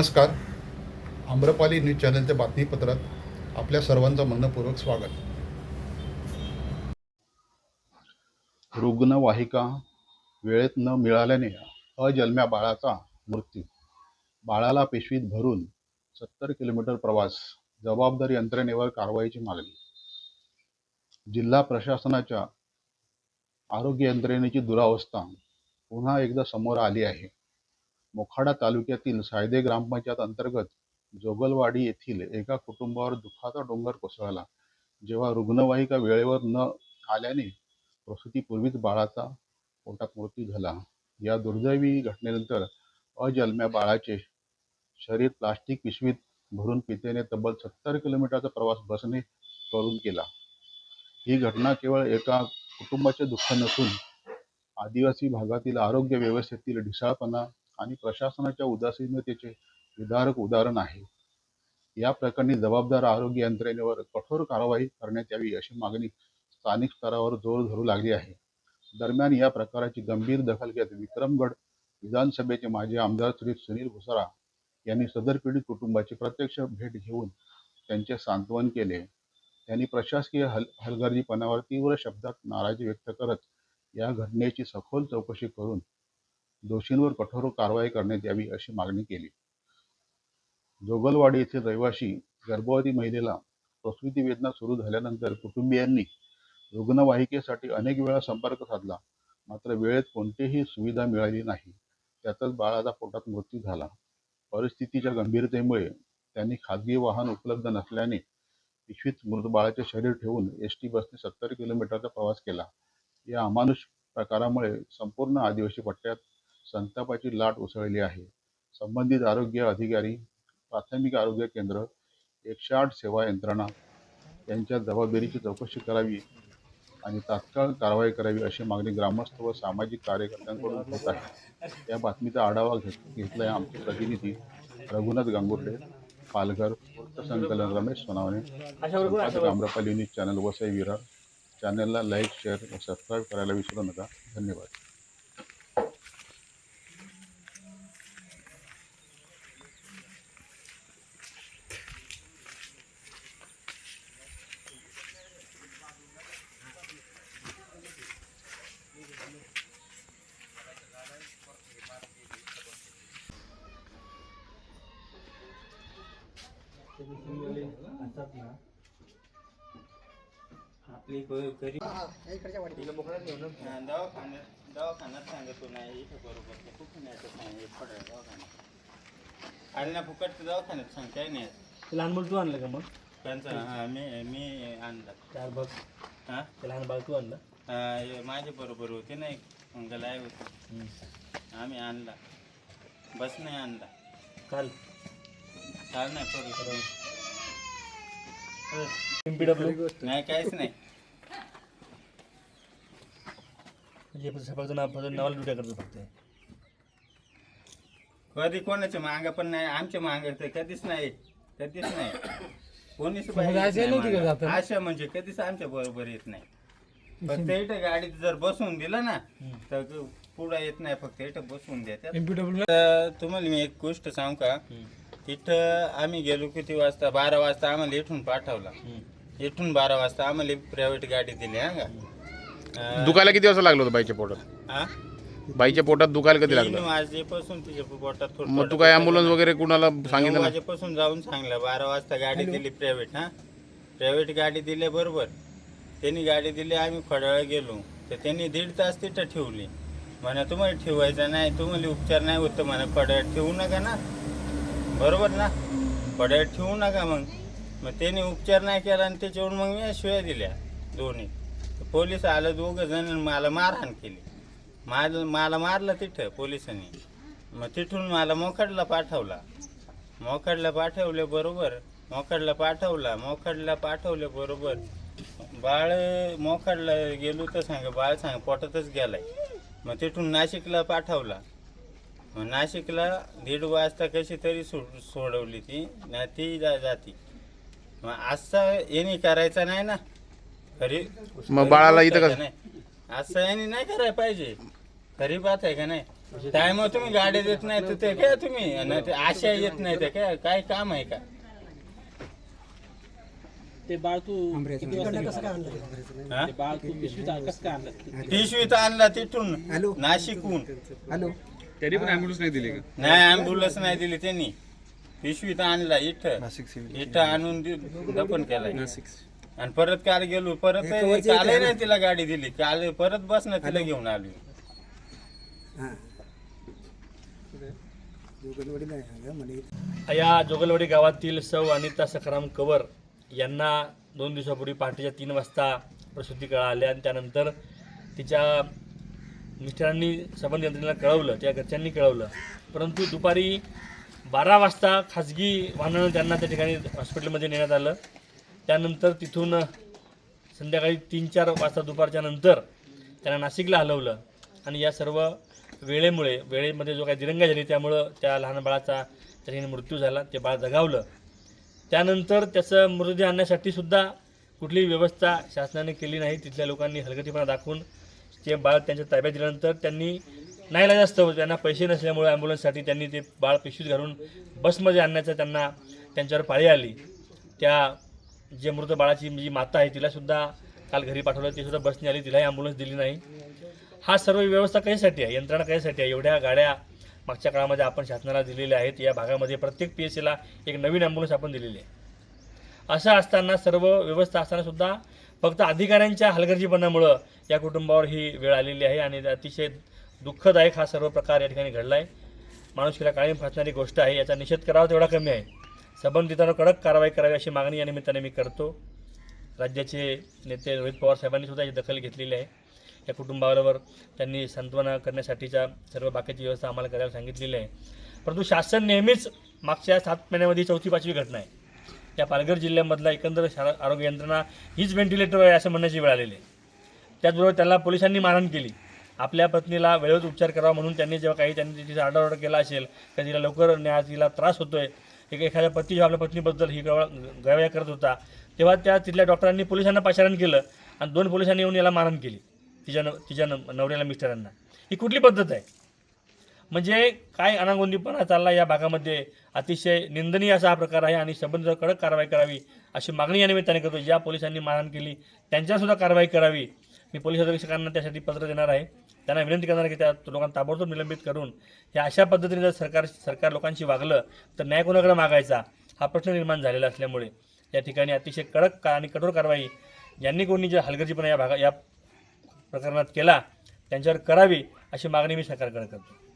नमस्कार. आम्रपाली न्यूज चॅनलच्या बातमीपत्रात आपल्या सर्वांचं मनपूर्वक स्वागत. रुग्णवाहिका वेळेत न मिळाल्याने अजन्म्या बाळाचा मृत्यू. बाळाला पिशवीत भरून सत्तर किलोमीटर प्रवास जबाबदार यंत्रणेवर कारवाईची मागणी. जिल्हा प्रशासनाच्या आरोग्य यंत्रणेची दुरावस्था पुन्हा एकदा समोर आली आहे. मोखाडा तालुक्यातील सायदे ग्रामपंचायत अंतर्गत जोगलवाडी येथील एका कुटुंबावर दुःखाचा डोंगर कोसळला. जेव्हा रुग्णवाहिका वेळेवर न आल्याने प्रसूतीपूर्वीच बाळाचा पोटात मृत्यू झाला. या दुर्दैवी घटनेनंतर अजन्म्या बाळाचे शरीर प्लास्टिक पिशवीत भरून पितेने तब्बल सत्तर किलोमीटरचा प्रवास बसने करून केला. ही घटना केवळ एका कुटुंबाचे दुःख नसून आदिवासी भागातील आरोग्य व्यवस्थेतील ढिसाळपणा आणि प्रशासनाच्या उदासीनतेचे विदारक उदाहरण आहे. या प्रकरणी जबाबदार आरोग्य यंत्रणेवर कठोर कारवाई करण्यात यावी अशी मागणी स्थानिक स्तरावर जोर धरू लागली आहे. दरम्यान या प्रकाराची गंभीर दखल घेत विक्रमगड विधानसभेचे माजी आमदार श्री सुनील भुसारा यांनी सदर पीडित कुटुंबाची प्रत्यक्ष भेट घेऊन त्यांचे सांत्वन केले. त्यांनी प्रशासकीय हल हलगर्जीपणावर तीव्र शब्दात नाराजी व्यक्त करत या घटनेची सखोल चौकशी करून दोषींवर कठोर कारवाई करण्यात यावी अशी मागणी केली. जोगलवाडी येथील रहिवासी गर्भवती महिलेला प्रसूती वेदना सुरू झाल्यानंतर कुटुंबियांनी रुग्णवाहिकेसाठी अनेक वेळा संपर्क साधला मात्र वेळेत कोणतीही सुविधा मिळाली नाही. त्यातच बाळाचा पोटात मृत्यू झाला. परिस्थितीच्या गंभीरतेमुळे त्यांनी खाजगी वाहन उपलब्ध नसल्याने पिशवीत मृत बाळाचे शरीर ठेवून एस टी बसने सत्तर किलोमीटरचा प्रवास केला. या अमानुष प्रकारामुळे संपूर्ण आदिवासी पट्ट्यात संतापाची लाट उसळली आहे. संबंधित आरोग्य अधिकारी प्राथमिक आरोग्य केंद्र एकशे आठ सेवा यंत्रणा यांच्या जबाबदारीची चौकशी करावी आणि तात्काळ कारवाई करावी अशी मागणी ग्रामस्थ व सामाजिक कार्यकर्त्यांकडून होत आहे. या बातमीचा आढावा घेत घेतला आहे आमचे प्रतिनिधी रघुनाथ गांगुर्डे पालघर वृत्तसंकलन रमेश सोनावणे संपादक आम्रपाली न्यूज चॅनल वसई विरार. चॅनलला लाईक शेअर व सबस्क्राईब करायला विसरू नका. धन्यवाद. आपली घरी दवाखान्यात दवाखान्यात सांगतो नाही इथं बरोबर ते कुठे नाही सांग दवाखान्यात आणि ना फुकट दवाखान्यात सांग काय नाही लहान मुलं तू आणलं का मग त्यांचा मी मी आणला चार बघ हा ते लहान बाळ तू आणलं हा, माझ्या बरोबर होते ना मंगल आहे होते आम्ही आणला. बस नाही आणला. काल? चाल नाही काहीच नाही. म्हणजे नावाला ड्युट्या करतो फक्त. कधी कोणाच्या मांग पण नाही आमच्या मांग तर कधीच नाही कधीच नाही. कोणीच बाई येत नाही मागं. आशा म्हणजे कधीच आमच्या बरोबर येत नाही. फक्त इथं गाडीत जर बसवून दिलं ना तर पुढे येत नाही फक्त इथं बसवून द्या तर तुम्हाला मी एक गोष्ट सांगू का? तिथं आम्ही गेलो किती वाजता? बारा वाजता आम्हाला इथून पाठवला. इथून बारा वाजता आम्हाला प्रायव्हेट गाडी दिली हा का? दुखायला किती वाजता लागलं होतं बाईच्या पोटात? हा? बाईच्या पोटात दुखायला कधी तीन लागलं? वाजेपासून तिच्या पोटात थोडं मग तू काय अँब्युलन्स वगैरे कुणाला नऊ सांगितलं ना वाजेपासून जाऊन सांगलं बारा वाजता गाडी दिली प्रायव्हेट हा? प्रायव्हेट गाडी दिली बरोबर. त्यांनी गाडी दिली आम्ही फडाळा गेलो. तर त्यांनी दीड तास तिथं ठेवली. म्हणा तुम्हाला ठेवायचं नाही तुम्हाला उपचार नाही होतं म्हणा फडाळ्यात ठेवू नका ना. बरोबर ना? पड्यात ठेवू नका मग. मग त्याने उपचार नाही केला आणि त्याच्यावरून मग मी शिव्या दिल्या दोन्ही. पोलीस आलं दोघं जण मला मारहाण केली. मला मला मारलं तिथं पोलिसांनी. मग तिथून मला मोखाडला पाठवला. मोखाडला पाठवले बरोबर. मोखाडला पाठवला मोखडला पाठवले बरोबर. बाळ मोखाडला गेलो तर सांग बाळ सांग पोटातच गेलाय. मग तिथून नाशिकला पाठवला. नाशिकला दीड वाजता कशी तरी सो सोडवली ती ना ती जा जाती. मग असं येणे करायचा नाही ना. खरी मग बाळाला इथं कसं- का नाही? असं यांनी नाही करायला पाहिजे. खरी बात आहे का नाही? टाइम तुम्ही गाडी देत नाही तर ते काय तुम्ही. आणि ते आशा येत नाही ते काय काय काम आहे का? ते बाळ तू किती वाजता कसं काय गेला? आणलं हा? ते बाळ तू पिशवीत आण- कसं काय आणलं? पिशवीत आणला तिथून. नाशिकहून. हॅलो? त्यांनी पण ॲम्ब्युलन्स नाही दिली का? नाही अँब्युलन्स नाही दिली त्यांनी. पिशवीत आणला इथं. इथं आणून दि- दफन केलाय. आणि परत काल गेलो परत कालही नाही तिला गाडी दिली. काल परत बस ना तिला घेऊन आली. हां. या जोगलवाडी गावातील सौ अनिता सखाराम कवर यांना दोन दिवसापूर्वी पहाटेच्या तीन वाजता प्रसूती कळा आल्या आणि त्यानंतर तिच्या मिस्टरांनी संबंध यंत्रणेला कळवलं त्या घरच्यांनी कळवलं. परंतु दुपारी बारा वाजता खाजगी वाहनानं त्यांना त्या ठिकाणी हॉस्पिटलमध्ये नेण्यात आलं. त्यानंतर तिथून संध्याकाळी तीन चार वाजता दुपारच्या नंतर त्यांना नाशिकला हलवलं. आणि या सर्व वेळेमुळे वेळेमध्ये जो काही दिरंगा झाली त्यामुळं त्या लहान बाळाचा त्या ठिकाणी मृत्यू झाला ते बाळ जगावलं. त्यानंतर त्याचं मृतदेह आणण्यासाठी सुद्धा कुठलीही व्यवस्था शासनाने केली नाही. तिथल्या लोकांनी हलगटीपणा दाखवून ते बाळ त्यांच्या ताब्यात दिल्यानंतर त्यांनी नाहीला जास्त त्यांना पैसे नसल्यामुळे ॲम्ब्युलन्ससाठी त्यांनी ते बाळ पिशवीत घालून बसमध्ये आणण्याचं त्यांना त्यांच्यावर पाळी आली. त्या जे मृत बाळाची जी माता आहे तिलासुद्धा काल घरी पाठवलं. तीसुद्धा बसने आली तिलाही ॲम्ब्युलन्स दिली नाही. हा सर्व व्यवस्था कशासाठी आहे? यंत्रणा कशासाठी आहे? एवढ्या गाड्या मागच्या काळामध्ये आपण शासनाला दिलेल्या आहेत. या भागामध्ये प्रत्येक पी एस सीला एक नवीन ॲम्ब्युलन्स आपण दिलेली आहे. असं असताना सर्व व्यवस्था असतानासुद्धा फक्त अधिकाऱ्यांच्या हलगर्जीपणामुळं या कुटुंबावर ही वेळ आलेली आहे आणि अतिशय दुःखदायक हा सर्व प्रकार या ठिकाणी घडला आहे माणुसकीला कायम फासणारी गोष्ट आहे याचा निषेध करावा तेवढा कमी आहे. संबंधितांवर कडक कारवाई करावी अशी मागणी या निमित्ताने मी करतो. राज्याचे नेते रोहित पवार साहेबांनी सुद्धा दखल घेतलेली आहे. या कुटुंबाबरोबर त्यांनी सांत्वना करण्यासाठीच्या सर्व बाकीची व्यवस्था आम्हाला करायला सांगितलेली आहे. परंतु शासन नेहमीच मागच्या सात महिन्यामध्ये चौथी पाचवी घटना आहे. या पालघर जिल्ह्यामधला एकंदर शा आरोग्य यंत्रणा हीच व्हेंटिलेटर आहे असं म्हणण्याची वेळ आलेली आहे. त्याचबरोबर त्याला पोलिसांनी मारहाण केली. आपल्या पत्नीला वेळेवर उपचार करावा म्हणून त्यांनी जेव्हा काही त्यांनी तिचा आरडाओरडा केला असेल तर तिला लवकर न्याय तिला त्रास होतोय. एक एखाद्या पती जेव्हा आपल्या पत्नीबद्दल ही गवया करत होता तेव्हा त्या तिथल्या डॉक्टरांनी पोलिसांना पाचारण केलं आणि दोन पोलिसांनी येऊन याला मारहाण केली. तिच्या न तिच्या न नवऱ्याला मिस्टरांना. ही कुठली पद्धत आहे? म्हणजे काय अनागोंदीपणा चालला या भागामध्ये? अतिशय निंदनीय असा हा प्रकार आहे आणि संबंधित कडक कारवाई करावी अशी मागणी या निमित्ताने करतो ज्या पोलिसांनी मारहाण केली त्यांच्यासुद्धा कारवाई करावी. मी पोलीस अधीक्षकांना त्यासाठी पत्र देणार आहे. त्यांना विनंती करणार की त्या लोकांना ताबडतोब निलंबित करून या अशा पद्धतीने जर सरकार सरकार लोकांशी वागलं तर न्याय कोणाकडे मागायचा? हा प्रश्न निर्माण झालेला असल्यामुळे. या ठिकाणी अतिशय कडक का आणि कठोर कारवाई यांनी कोणी जे हलगर्जीपणा या भागा या प्रकरणात केला त्यांच्यावर करावी अशी मागणी मी सरकारकडे करतो